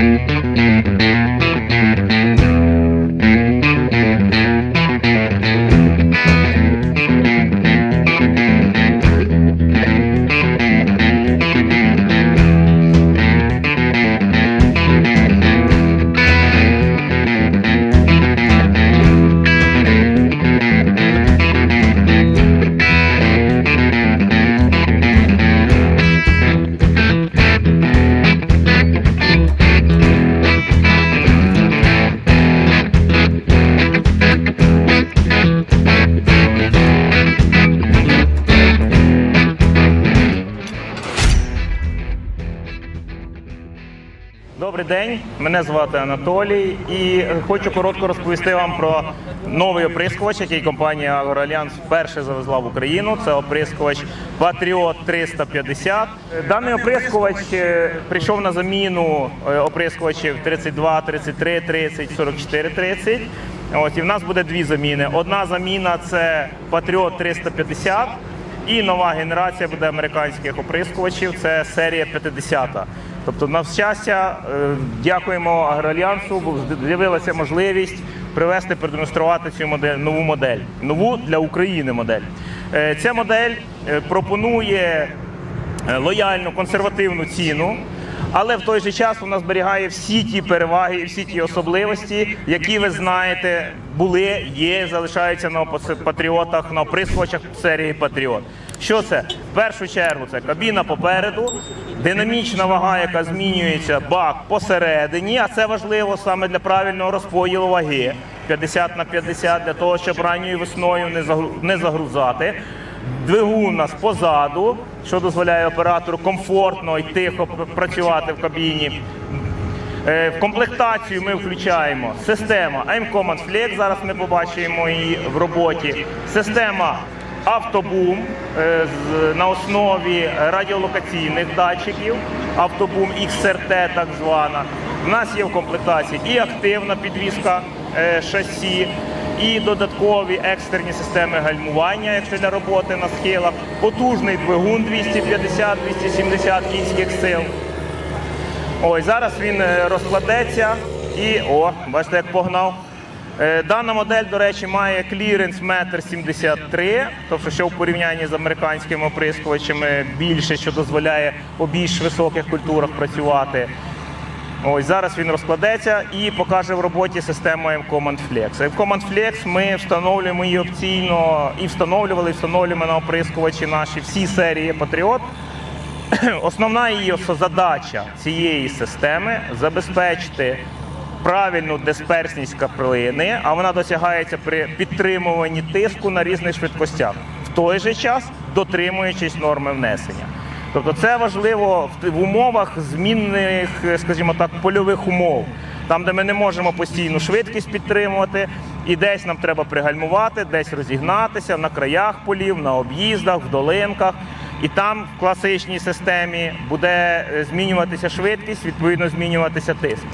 Mm-hmm. День, мене звати Анатолій і хочу коротко розповісти вам про новий оприскувач, який компанія Агроальянс вперше завезла в Україну. Це оприскувач Patriot 350. Даний оприскувач е, прийшов на заміну е, оприскувачів 32, 33, 30, 44, 30. Ось і в нас буде дві заміни. Одна заміна це Patriot 350. І нова генерація буде американських оприскувачів. Це серія 50. Тобто, на щастя, е, дякуємо Агроальянсу, бо з'явилася можливість привести, продемонструвати цю модель, нову модель, нову для України модель. Е, Ця модель е, пропонує лояльну консервативну ціну. Але в той же час вона зберігає всі ті переваги і всі ті особливості, які ви знаєте, були, є, залишаються на патріотах, на оприскувачах серії Патріот. Що це? В першу чергу це кабіна попереду, динамічна вага, яка змінюється, бак посередині, а це важливо саме для правильного розподілу ваги 50 на 50, для того, щоб ранньою весною не загрузати. Двигун у нас позаду, що дозволяє оператору комфортно і тихо працювати в кабіні. Е, В комплектацію ми включаємо система AIM Command Flex, зараз ми побачимо її в роботі. Система Автобум е, на основі радіолокаційних датчиків, Автобум XRT так звана. У нас є в комплектації і активна підвізка е, шасі, і додаткові екстерні системи гальмування, якщо для роботи на схилах, потужний двигун 250-270 кінських сил. Ось зараз він е, розкладеться і о, бачите, як погнав. Е, Дана модель, до речі, має кліренс 1,73 м, тобто що в порівнянні з американськими оприскувачами більше, що дозволяє по більш високих культурах працювати. Ось зараз він розкладеться і покаже в роботі систему M-Command Flex. M-Command Flex ми встановлюємо її опційно і встановлювали, і встановлюємо на оприскувачі наші всі серії Patriot. Основна її задача цієї системи забезпечити правильну дисперсність каплини, а вона досягається при підтримуванні тиску на різних швидкостях, в той же час дотримуючись норми внесення. Тобто це важливо в- умовах змінних, е, скажімо так, польових умов, там, де ми не можемо постійну швидкість підтримувати, і десь нам треба пригальмувати, десь розігнатися на краях полів, на об'їздах, в долинках. І там в класичній системі буде е, змінюватися швидкість, відповідно змінюватися тиск.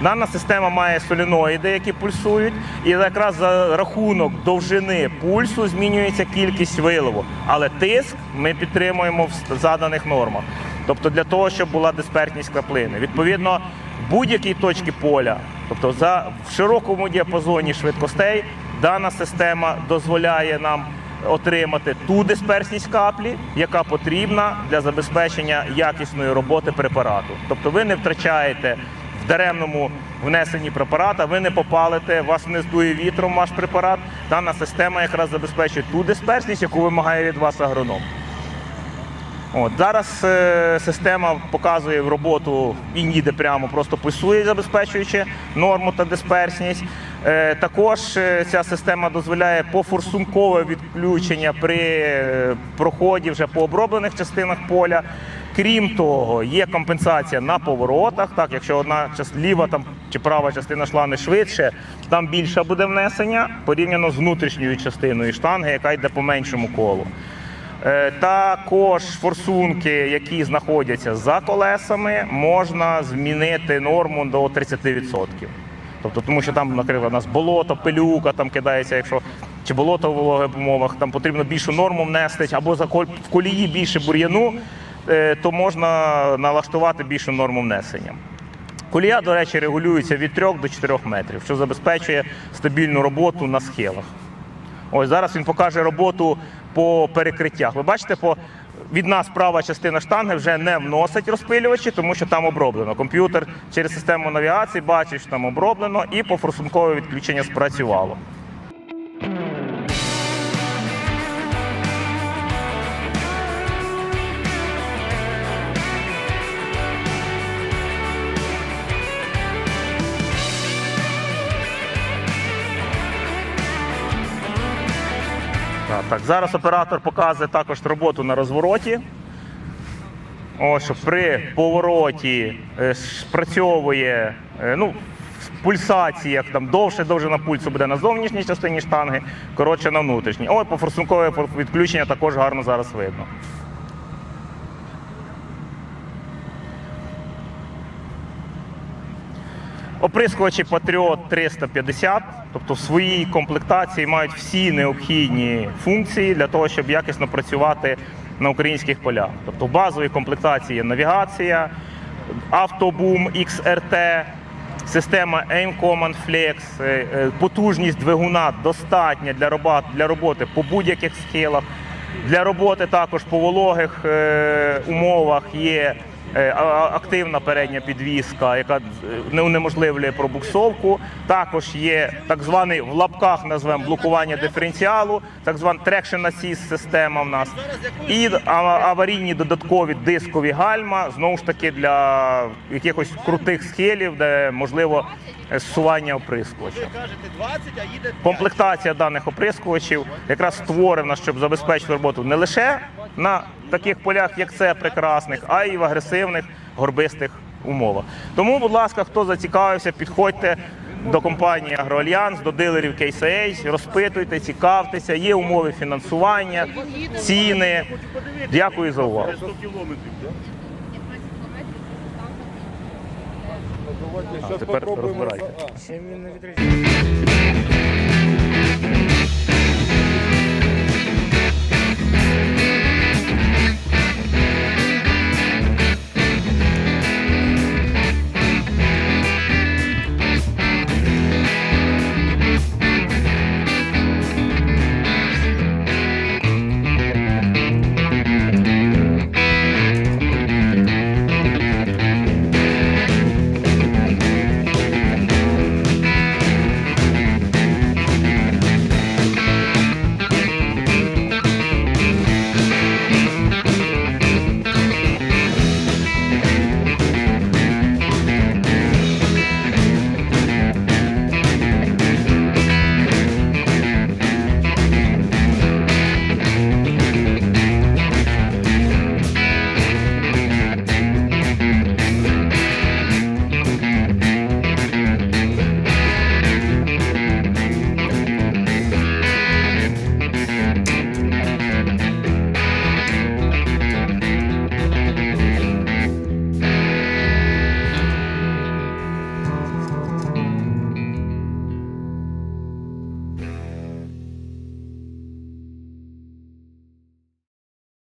Дана система має соліноїди, які пульсують, і якраз за рахунок довжини пульсу змінюється кількість вилову. Але тиск ми підтримуємо в заданих нормах. Тобто для того, щоб була дисперсність краплини. Відповідно, будь-якій точці поля, тобто за в широкому діапазоні швидкостей, дана система дозволяє нам отримати ту дисперсність каплі, яка потрібна для забезпечення якісної роботи препарату. Тобто ви не втрачаєте в даремному внесенні препарата, ви не попалите, вас не здує вітром ваш препарат. Дана система якраз забезпечує ту дисперсність, яку вимагає від вас агроном. От, зараз е, система показує в роботу і ніде прямо, просто пульсує, забезпечуючи норму та дисперсність. Е, також е, ця система дозволяє пофорсункове відключення при е, проході вже по оброблених частинах поля. Крім того, є компенсація на поворотах. Так, якщо одна ліва там чи права частина шланги швидше, там більше буде внесення порівняно з внутрішньою частиною штанги, яка йде по меншому колу. Е, Також форсунки, які знаходяться за колесами, можна змінити норму до 30%. Тобто, тому що там, наприклад, у нас болото, пилюка там кидається, якщо чи болото в вологих умовах, там потрібно більшу норму внести, або за коль- в колії більше бур'яну, то можна налаштувати більшу норму внесення. Колія, до речі, регулюється від 3 до 4 метрів, що забезпечує стабільну роботу на схилах. Ось зараз він покаже роботу по перекриттях. Ви бачите, по від нас права частина штанги вже не вносить розпилювачі, тому що там оброблено. Комп'ютер через систему навігації бачить, що там оброблено, і по форсункове відключення спрацювало. Так. Зараз оператор показує також роботу на розвороті. О, при повороті е, спрацьовує е, ну, в пульсаціях, там довше довжина пульсу буде на зовнішній частині штанги, коротше на внутрішній. Ой, по форсункове відключення також гарно зараз видно. Оприскувачі Patriot 350, тобто в своїй комплектації мають всі необхідні функції для того, щоб якісно працювати на українських полях. Тобто в базовій комплектації є навігація, автобум XRT, система Aim Command Flex, е, е, потужність двигуна достатня для роботи, по будь-яких схилах. Для роботи також по вологих е, умовах є активна передня підвіска, яка е, не унеможливлює пробуксовку. Також є так званий в лапках назвемо блокування диференціалу, так звана traction assist система в нас. І аварійні додаткові дискові гальма, знову ж таки для якихось крутих схилів, де можливо е, зсування оприскувача. кажете 20, а їде Комплектація даних оприскувачів якраз створена, щоб забезпечити роботу не лише на таких полях, як це прекрасних, а й в агресивних горбистих умовах. Тому, будь ласка, хто зацікавився, підходьте до компанії Агроальянс, до дилерів KCH, розпитуйте, цікавтеся, є умови фінансування, ціни. Дякую за увагу. 100 кілометрів. А, тепер розбирайте.